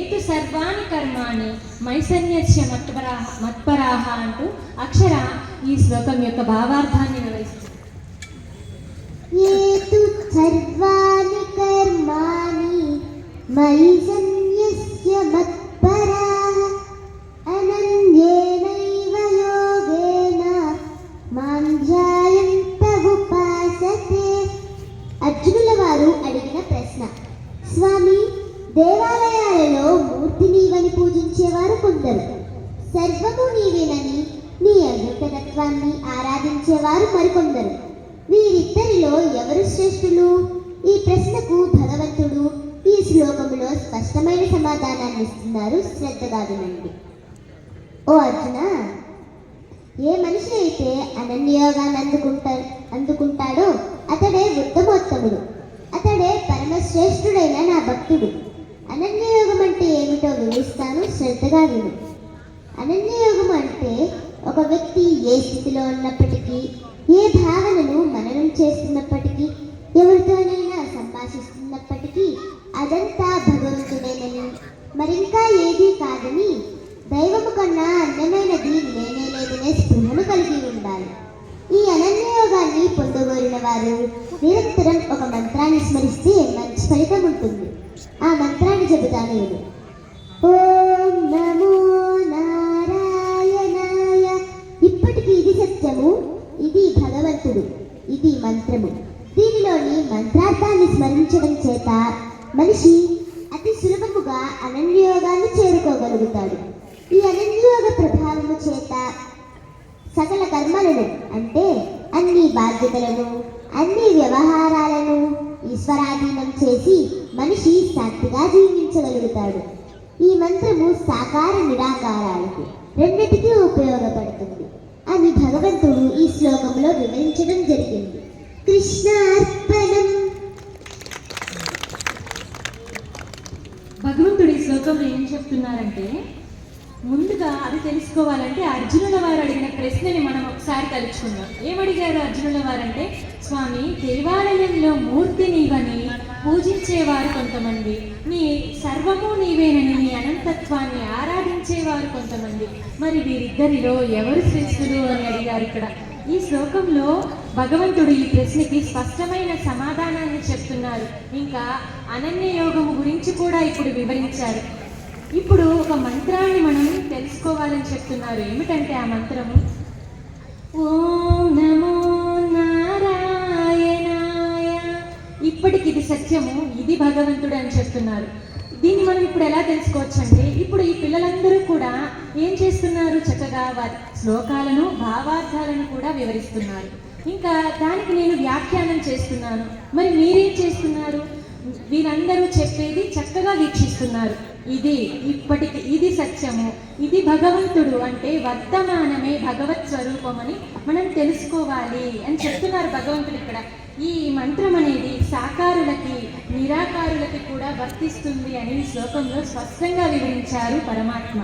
ఏతు సర్వాణి కర్మాణి మైసన్యస్య మత్పరాహ మత్పరాహ అంటూ అక్షర ఈ శ్లోకం యొక్క భావార్థాన్ని వివరిస్తుంది. ఏతు సర్వాణి కర్మాణి మైసన్యస్య మత్పరాహ అనన్యేనైవ యోగేన మాం ధ్యాయంతవుపాసతే అర్జునుల వారు అడిగిన ప్రశ్న స్వామి దేవాలయాలలో మూర్తి నీవని పూజించేవారు కొందరు. సర్వము నీవేనని నీ అద్భుతత్వాన్ని ఆరాధించేవారు మరికొందరు. వీరిద్దరిలో ఎవరు శ్రేష్ఠులు? ఈ ప్రశ్నకు భగవంతుడు ఈ శ్లోకములో స్పష్టమైన సమాధానాన్ని ఇస్తున్నారు శ్రద్ధగా వినండి. ఓ అర్జున ఏ మనిషి అయితే అనన్యోగాన్ని అందుకుంటారు ఏమిటో వివరిస్తాను శ్రద్ధగా విను. అనన్యయోగం అంటే ఒక వ్యక్తి ఏ స్థితిలో ఉన్నప్పటికీ ఏ భావనను మననం చేస్తున్నప్పటికీ ఎవరితోనైనా సంభాషిస్తున్నప్పటికీ అదంతా భగవంతుడేనని మరింకా ఏదీ కాదని దైవము కన్నా అందమైనది లేనే లేదనే స్పృహను కలిగి ఉండాలి. ఈ అనన్యయోగాన్ని పొందగోరిన వారు నిరంతరం ఒక మంత్రాన్ని స్మరిస్తే మంచి ఫలితం ఉంటుంది. ఆ మంత్రాన్ని చెబుతాను నేను ఓం నమో నారాయణాయ. ఇప్పటికీ ఇది సత్యము ఇది భగవంతుడు ఇది మంత్రము. దీనిలోని మంత్రార్థాన్ని స్మరించడం చేత మనిషి అతి సులభముగా అనన్యోగాన్ని చేరుకోగలుగుతాడు. ఈ అనన్యోగ ప్రభావము చేత సకల కర్మలను అంటే అన్ని బాధ్యతలను అన్ని వ్యవహారాలను ఈశ్వరాధీనం చేసి మనిషి శాంతిగా జీవించగలుగుతాడు. ఈ మంత్రము సాకార నిరాకారాలకు రెండిటికీ ఉపయోగపడుతుంది అని భగవంతుడు ఈ శ్లోకంలో వివరించడం జరిగింది. కృష్ణార్పణం. భగవంతుడు ఈ శ్లోకంలో ఏం చెప్తున్నారంటే ముందుగా అది తెలుసుకోవాలంటే అర్జునుల వారు అడిగిన ప్రశ్నని మనం ఒకసారి తలుచుకుందాం. ఏమడిగారు అర్జునుల వారంటే స్వామి దేవాలయంలో మూర్తి పూజించేవారు కొంతమంది. నీ సర్వము నీవేనని నీ అనంతత్వాన్ని ఆరాధించేవారు కొంతమంది. మరి వీరిద్దరిలో ఎవరు శ్రేష్ఠులు అని అడిగారు ఇక్కడ. ఈ శ్లోకంలో భగవంతుడు ఈ ప్రశ్నకి స్పష్టమైన సమాధానాన్ని చెప్తున్నారు. ఇంకా అనన్య యోగము గురించి కూడా ఇప్పుడు వివరించారు. ఇప్పుడు ఒక మంత్రాన్ని మనం తెలుసుకోవాలని చెప్తున్నారు. ఏమిటంటే ఆ మంత్రము? ఓ ఇది భగవంతుడు అని చెప్తున్నారు. దీన్ని మనం ఇప్పుడు ఎలా తెలుసుకోవచ్చండి ఇప్పుడు ఈ పిల్లలందరూ కూడా ఏం చేస్తున్నారు చక్కగా? వారి శ్లోకాలను భావార్థాలను కూడా వివరిస్తున్నారు. ఇంకా దానికి నేను వ్యాఖ్యానం చేస్తున్నాను. మరి మీరేం చేస్తున్నారు? వీరందరూ చెప్పేది చక్కగా వీక్షిస్తున్నారు. ఇది ఇప్పటికి ఇది సత్యము ఇది భగవంతుడు అంటే వర్తమానమే భగవత్ స్వరూపం అని మనం తెలుసుకోవాలి అని చెప్తున్నారు భగవంతుడు ఇక్కడ. ఈ మంత్రం అనేది నిరాకారులకి నిరాకారులకి కూడా వర్తిస్తుంది అని శ్లోకంలో స్పష్టంగా వివరించారు పరమాత్మ.